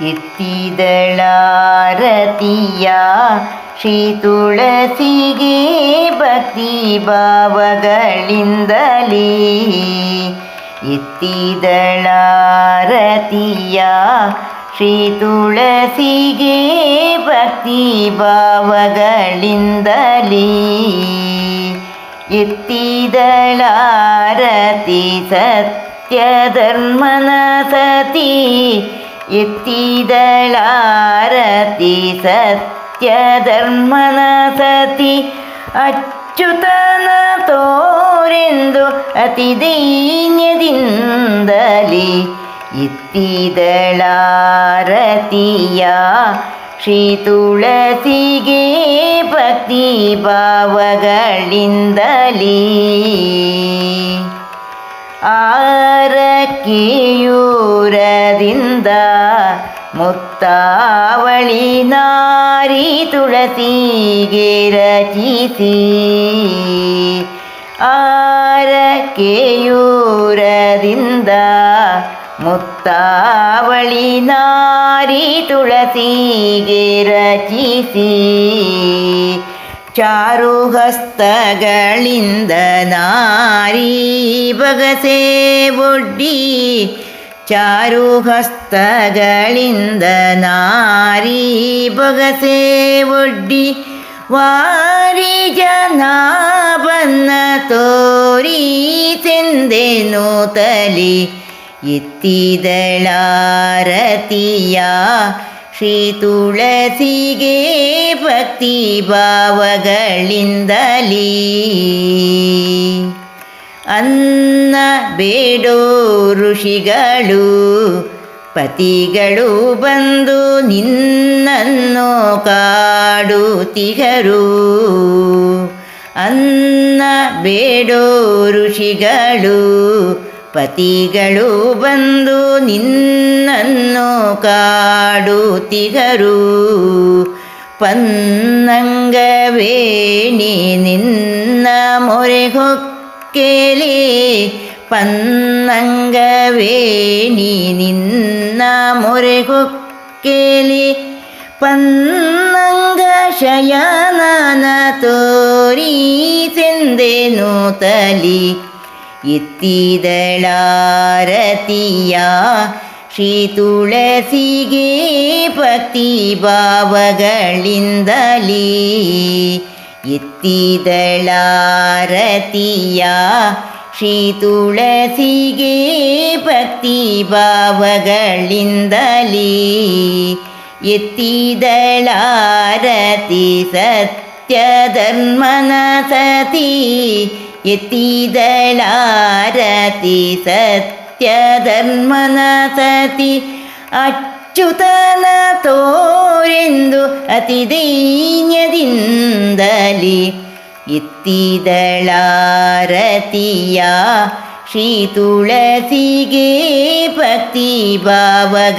ಎತ್ತಿದಳಾರತಿಯ ಶ್ರೀ ತುಳಸಿಗೆ ಭಕ್ತಿ ಭಾವಗಳಿಂದಲೇ. ಎತ್ತಿದಳಾರತಿಯ ಶ್ರೀ ತುಳಸಿಗೆ ಭಕ್ತಿ ಭಾವಗಳಿಂದಲೇ. ಎತ್ತಿದಳಾರತಿ ಸತ್ಯ ಧರ್ಮನ ಸತಿ ಎತ್ತಿದಳಾರತಿ ಸತ್ಯ ಧರ್ಮನ ಸತಿ ಅಚ್ಯುತನ ತೋರೆಂದು ಅತಿ ದೈನ್ಯದಿಂದಲೇ ಎತ್ತಿದಳಾರತಿಯ ಶ್ರೀ ತುಳಸಿಗೆ ಭಕ್ತಿ ಮುತ್ತಾವಳಿ ನಾರಿ ರಚಿಸಿ. ಆರಕೆಯೂರದಿಂದ ಮುತ್ತಾವಳಿ ನಾರಿ ರಚಿಸಿ. ಚಾರುಹಸ್ತಗಳಿಂದ ನಾರಿ ಬಗಸೆ ಒಡ್ಡಿ ಚಾರುಹಸ್ತಗಳಿಂದ ನಾರಿ ಬೊಗಸೆ ಒಡ್ಡಿ ವಾರಿ ಜನಾಭನ್ನ ತೋರಿ ಸೆಂದೆನು ತಲಿ ಎತ್ತಿದಳಾರತಿಯ ಶ್ರೀ ತುಳಸಿಗೆ ಭಕ್ತಿ ಭಾವಗಳಿಂದಲೇ. ಅನ್ನ ಬೇಡೋ ಋಷಿಗಳು, ಪತಿಗಳು ಬಂದು ನಿನ್ನನ್ನು ಕಾಡುತ್ತಿಗರು ಅನ್ನ ಬೇಡೋ ಋಷಿಗಳು, ಪತಿಗಳು ಬಂದು ನಿನ್ನನ್ನು ಕಾಡುತ್ತಿಗರು ಪನ್ನಂಗವೇಣಿ ನಿನ್ನ ಮೊರೆಗೊಕ್ಕೇಲಿ ಪನ್ನಂಗವೇಣಿ ನಿನ್ನ ಮೊರೆಗೊಕ್ಕೇಲಿ ಪನ್ನಂಗ ಶಯನನ ತೋರಿ ಸೆಂದೆನು ತಲಿ. ಎತ್ತಿದಳಾರತಿಯ ಶ್ರೀ ತುಳಸಿಗೆ ಪತಿ ಭಾವಗಳಿಂದಲೇ. ಎತ್ತಿದಳಾರತಿಯ? ಶ್ರೀ ತುಳಸಿಗೆ ಭಕ್ತಿ ಭಾವಗಳಿಂದಲೇ ಎತ್ತಿದಳಾರತಿ ಸತ್ಯ ಧರ್ಮನ ಸತಿ. ಎತ್ತಿದಳಾರತಿ ಸತ್ಯ ಧರ್ಮನ ಸತಿ ಅಚ್ಯುತನ ತೋರೆಂದು ಅತಿ ದೈನ್ಯದಿಂದಲೇ ಇತ್ತಿದಳಾರತಿಯ ಶ್ರೀ ತುಳಸಿಗೆ ಪತಿ ಭಾವಗಳಿಂದಲೇ.